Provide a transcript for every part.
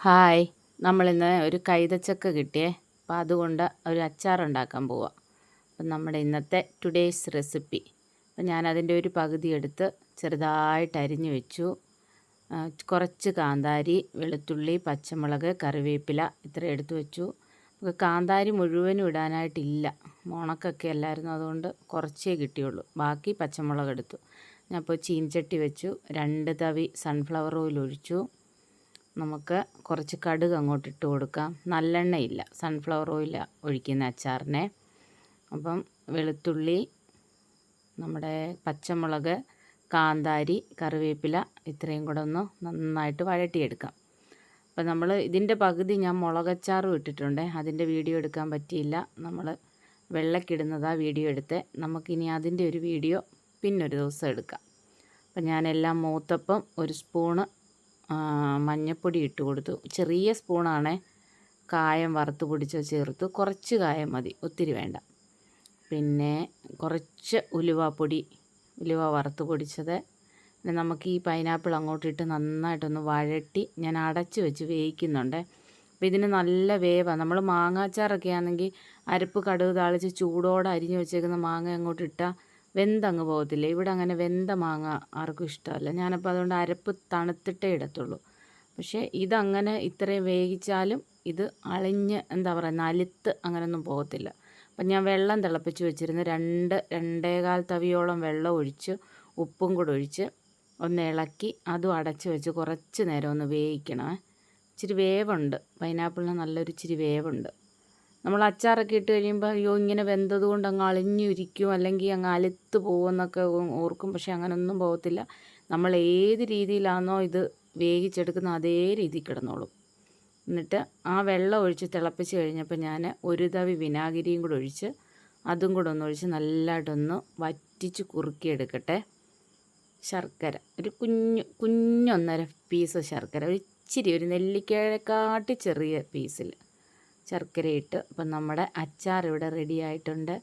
Hi. നമ്മളിന്ന് ഒരു കൈതച്ചക്ക കിട്ടിയേ. അപ്പം അതുകൊണ്ട് ഒരു അച്ചാർ ഉണ്ടാക്കാൻ പോവാം. അപ്പം നമ്മുടെ ഇന്നത്തെ ടുഡേയ്സ് റെസിപ്പി അപ്പം ഞാനതിന്റെ ഒരു പകുതി എടുത്ത് ചെറുതായിട്ട് അരിഞ്ഞു വെച്ചു. കുറച്ച് കാന്താരി വെളുത്തുള്ളി പച്ചമുളക് കറിവേപ്പില ഇത്ര എടുത്തു വെച്ചു. നമുക്ക് കാന്താരി മുഴുവനും ഇടാനായിട്ടില്ല. മുണക്കൊക്കെ അല്ലായിരുന്നു അതുകൊണ്ട് കുറച്ചേ കിട്ടിയുള്ളൂ. ബാക്കി പച്ചമുളക് എടുത്തു. ഞാൻ ഇപ്പോൾ ചീൻചട്ടി വെച്ചു. രണ്ട് തവി സൺഫ്ലവർ ഓയിൽ ഒഴിച്ചു. നമുക്ക് കുറച്ച് കടുക് അങ്ങോട്ട് ഇട്ട് കൊടുക്കാം. നല്ലെണ്ണയില്ല. സൺഫ്ലവർ ഓയിൽ ഒഴിക്കുന്ന അച്ചാറിനെ. അപ്പം വെളുത്തുള്ളി നമ്മുടെ പച്ചമുളക് കാന്താരി കറിവേപ്പില ഇത്രയും കൂടെ ഒന്ന് നന്നായിട്ട് വഴട്ടിയെടുക്കാം അപ്പം നമ്മൾ ഇതിന്റെ പകുതി ഞാൻ മുളകച്ചാറും ഇട്ടിട്ടുണ്ട്. അതിന്റെ വീഡിയോ എടുക്കാൻ പറ്റിയില്ല. നമ്മൾ വെള്ളക്കിടുന്നതാ വീഡിയോ എടുത്ത്. നമുക്കിനി അതിന്റെ ഒരു വീഡിയോ പിന്നൊരു ദിവസം എടുക്കാം. അപ്പം ഞാനെല്ലാം മൂത്തപ്പം ഒരു സ്പൂണ് മഞ്ഞൾപ്പൊടി ഇട്ട് കൊടുത്തു. ചെറിയ സ്പൂണാണ് കായം വറുത്ത് പൊടിച്ച് ചേർത്ത് കുറച്ച് കായം മതി ഒത്തിരി വേണ്ട. പിന്നെ കുറച്ച് ഉലുവാപ്പൊടി ഉലുവ വറുത്ത് പൊടിച്ചത്. പിന്നെ നമുക്ക് ഈ പൈനാപ്പിൾ അങ്ങോട്ടിട്ട് നന്നായിട്ടൊന്ന് വഴട്ടി ഞാൻ അടച്ച് വെച്ച് വേവിക്കുന്നുണ്ട്. അപ്പോൾ ഇതിന് നല്ല വേവാണ് നമ്മൾ മാങ്ങാച്ചാറൊക്കെ ആണെങ്കിൽ അരപ്പ് കടുക് താളിച്ച് ചൂടോടെ അരിഞ്ഞ് വെച്ചേക്കുന്ന മാങ്ങ അങ്ങോട്ട് ഇട്ടാൽ വെന്തങ്ങ് പോകത്തില്ല. ഇവിടെ അങ്ങനെ വെന്ത മാങ്ങ ആർക്കും ഇഷ്ടമല്ല. ഞാനപ്പോൾ അതുകൊണ്ട് അരപ്പ് തണുത്തിട്ടേ ഇടത്തുള്ളൂ. പക്ഷേ ഇതങ്ങനെ ഇത്രയും വേവിച്ചാലും ഇത് അളിഞ്ഞ് എന്താ പറയുക നലുത്ത് അങ്ങനെയൊന്നും പോകത്തില്ല. അപ്പം ഞാൻ വെള്ളം തിളപ്പിച്ച് വെച്ചിരുന്നു. രണ്ട് രണ്ടേകാൽ തവിയോളം വെള്ളം ഒഴിച്ച് ഉപ്പും കൂടെ ഒഴിച്ച് ഒന്ന് ഇളക്കി അതും അടച്ച് വെച്ച് കുറച്ച് നേരം ഒന്ന് വേവിക്കണം. ഇച്ചിരി വേവുണ്ട്. പൈനാപ്പിളിന് നല്ലൊരു ഇച്ചിരി വേവുണ്ട്. നമ്മൾ അച്ചാറൊക്കെ ഇട്ട് കഴിയുമ്പോൾ അയ്യോ ഇങ്ങനെ വെന്തത് കൊണ്ട് അങ്ങ് അളിഞ്ഞിരിക്കും അല്ലെങ്കിൽ അങ്ങ് അലുത്ത് പോകുമെന്നൊക്കെ ഓർക്കും. പക്ഷെ അങ്ങനെയൊന്നും പോകത്തില്ല. നമ്മൾ ഏത് രീതിയിലാണോ ഇത് വേവിച്ചെടുക്കുന്ന അതേ രീതി കിടന്നോളും. എന്നിട്ട് ആ വെള്ളം ഒഴിച്ച് തിളപ്പിച്ച് കഴിഞ്ഞപ്പോൾ ഞാൻ ഒരു തവി വിനാഗിരിയും കൂടെ ഒഴിച്ച് അതും കൂടെ ഒന്ന് ഒഴിച്ച് നല്ലതായിട്ടൊന്ന് വറ്റിച്ച് കുറുക്കിയെടുക്കട്ടെ. ശർക്കര ഒരു കുഞ്ഞു കുഞ്ഞൊന്നര പീസ് ശർക്കര ഒരു ഇച്ചിരി ഒരു നെല്ലിക്കഴക്കാട്ടി ചെറിയ പീസിൽ ശർക്കരയിട്ട് അപ്പം നമ്മുടെ അച്ചാർ ഇവിടെ റെഡി ആയിട്ടുണ്ട്.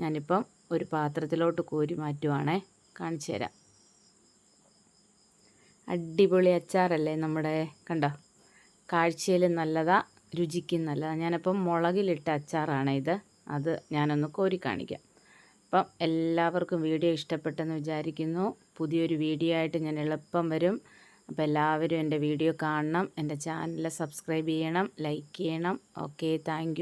ഞാനിപ്പം ഒരു പാത്രത്തിലോട്ട് കോരി മാറ്റുവാണേ. കാണിച്ചു തരാം. അടിപൊളി അച്ചാറല്ലേ നമ്മുടെ കണ്ടോ? കാഴ്ചയിൽ നല്ലതാ രുചിക്കും നല്ലതാ. ഞാനപ്പം മുളകിലിട്ട അച്ചാറാണ് ഇത്. അത് ഞാനൊന്ന് കോരി കാണിക്കാം. അപ്പം എല്ലാവർക്കും വീഡിയോ ഇഷ്ടപ്പെട്ടെന്ന് വിചാരിക്കുന്നു. പുതിയൊരു വീഡിയോ ആയിട്ട് ഞാൻ എളുപ്പം വരും. അപ്പോൾ എല്ലാവരും എന്റെ വീഡിയോ കാണണം എന്റെ ചാനൽ സബ്സ്ക്രൈബ് ചെയ്യണം ലൈക്ക് ചെയ്യണം. Okay thank